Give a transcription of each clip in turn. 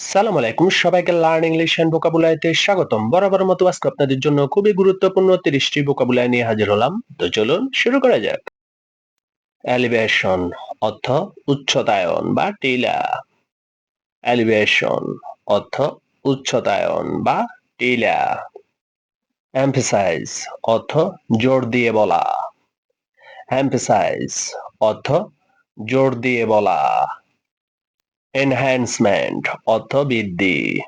সালাম আলাইকুম, সবাইকে লার্ন ইংলিশ এন্ড ভোকাবুলারিতে স্বাগতম। বরাবর মতো আজকে আপনাদের জন্য খুবই গুরুত্বপূর্ণ তিরিশটি ভোকাবুলারি নিয়ে হাজির হলাম। তো চলুন শুরু করা যাক। এলিভেশন অর্থ উচ্চতায়ন বা টিলা এলিভেশন অর্থ উচ্চতায়ন বা টিলা এমফেসাইজ অর্থ জোর দিয়ে বলা। এমফেসাইজ অর্থ জোর দিয়ে বলা। এনহ্যান্সমেন্ট অর্থ বৃদ্ধি।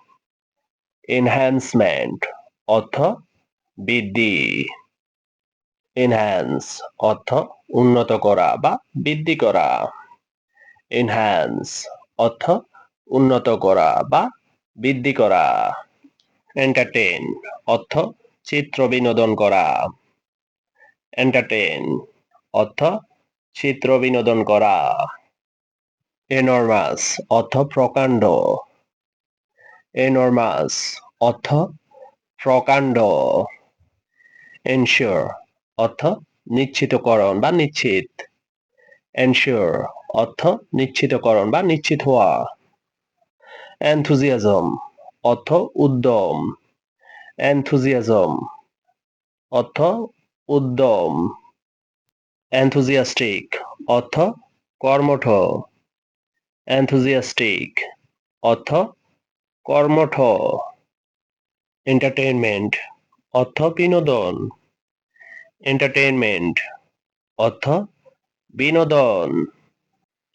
এনহ্যান্সমেন্ট অর্থ বৃদ্ধি। এনহ্যান্স অর্থ উন্নত করা বা বৃদ্ধি করা। এনহ্যান্স অর্থ উন্নত করা বা বৃদ্ধি করা। এন্টারটেন অর্থ চিত্র বিনোদন করা। এন্টারটেন অর্থ চিত্র বিনোদন করা। এনর্মাস অর্থ প্রকাণ্ড এনর্মাস অর্থ প্রকাণ্ড এনশিওর অর্থ নিশ্চিতকরণ বা নিশ্চিত। এনশিওর অর্থ নিশ্চিতকরণ বা নিশ্চিত হওয়া। এনথুজিয়াজম অর্থ উদ্যম এনথুজিয়াজম অর্থ উদ্যম এনথুজিয়াস্টিক অর্থ কর্মঠ enthusiastic, অর্থ কর্মঠ এন্টারটেইনমেন্ট অর্থ বিনোদন এন্টারটেইনমেন্ট অর্থ বিনোদন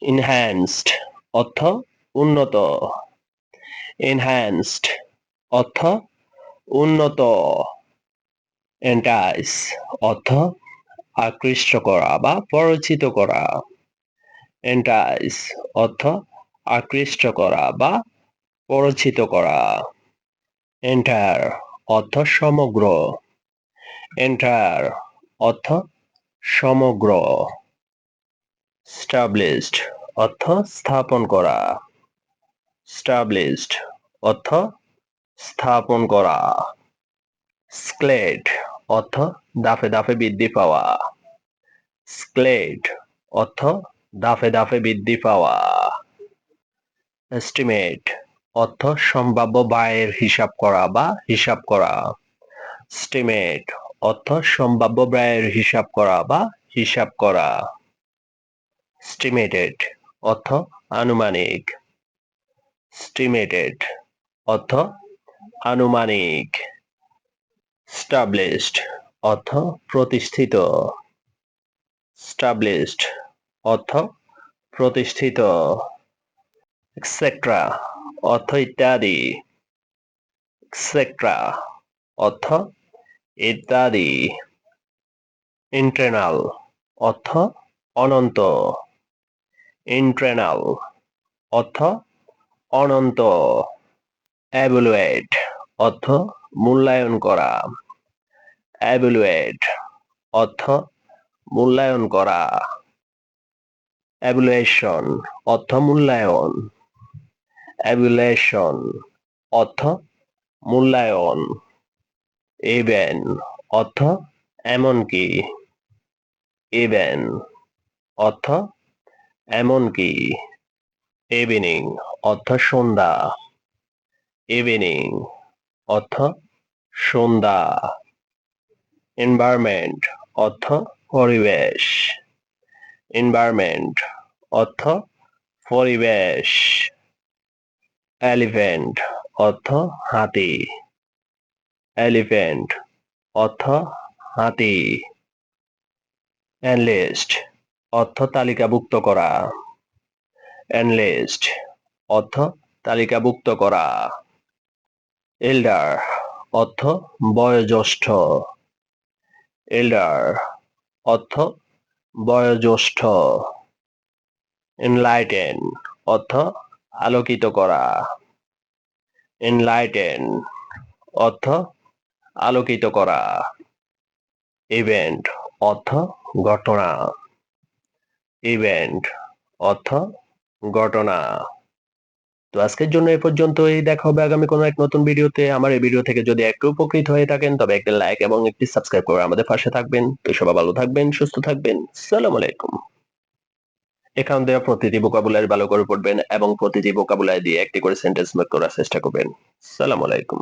ইনহ্যান্সড অর্থ উন্নত এনহ্যান্সড অর্থ উন্নত এন্টাইস অর্থ আকৃষ্ট করা বা পরিচিত করা। এন্টাইস অর্থ আকৃষ্ট করা বা পরিচিত করা। এন্টায়ার অর্থ সমগ্র। এন্টায়ার অর্থ সমগ্র। স্টাবলিশড অর্থ স্থাপন করা। স্টাবলিশড অর্থ স্থাপন করা। স্ক্লেড অর্থ দাফে দাফে বৃদ্ধি পাওয়া। স্ক্লেড অর্থ দাফে দাফে বৃদ্ধি পাওয়া। এস্টিমেট অর্থ সম্ভাব্য ব্যয়ের হিসাব করা বা হিসাব করা। স্টিমেট অর্থ সম্ভাব্য ব্যয়ের হিসাব করা বা হিসাব করা। স্টিমেটেড অর্থ আনুমানিক। স্টিমেটেড অর্থ আনুমানিক। স্টাবলিশড অর্থ প্রতিষ্ঠিত। স্টাবলিশড অর্থ প্রতিষ্ঠিত এক্সেট্রা অর্থ ইত্যাদি এক্সেট্রা অর্থ ইত্যাদি। ইন্ট্রেনাল অর্থ অনন্ত। ইন্ট্রেনাল অর্থ অনন্ত। অ্যাভুলুয়েট অর্থ মূল্যায়ন করা। অ্যাভুলুয়েট অর্থ মূল্যায়ন করা। অ্যাবুলেশন, অর্থ মূল্যায়ন। অ্যাবুলেশন, অর্থ মূল্যায়ন। ইভেন অর্থ এমনকি। ইভেন অর্থ এমনকি। ইভিনিং অর্থ সন্ধ্যা। ইভিনিং অর্থ সন্ধ্যা। এনভায়রনমেন্ট, অর্থ পরিবেশ। এনভায়রনমেন্ট অর্থ পরিবেশ এলিফ্যান্ট অর্থ হাতি এলিফ্যান্ট অর্থ হাতি এনলিস্ট অর্থ তালিকাভুক্ত করা এনলিস্ট অর্থ তালিকাভুক্ত করা এল্ডার অর্থ বয়োজ্যেষ্ঠ এল্ডার অর্থ বয়োজ্যেষ্ঠ। এনলাইটেন অর্থ আলোকিত করা। এনলাইটেন অর্থ আলোকিত করা। ইভেন্ট অর্থ ঘটনা। ইভেন্ট অর্থ ঘটনা। তো আজকের জন্য এ পর্যন্তই। দেখা হবে আগামী কোনো এক নতুন ভিডিওতে। আমার এই ভিডিও থেকে যদি একটু উপকৃত হয়ে থাকেন, তবে একটা লাইক এবং একটি সাবস্ক্রাইব করে আমাদের পাশে থাকবেন। তো সবাই ভালো থাকবেন, সুস্থ থাকবেন। সালাম আলাইকুম। এখান দেওয়া প্রতিটি ভোকাবুলারি ভালো করে পড়বেন এবং প্রতিটি ভোকাবুলারি দিয়ে একটি করে সেন্টেন্স মেক করার চেষ্টা করবেন। সালাম আলাইকুম।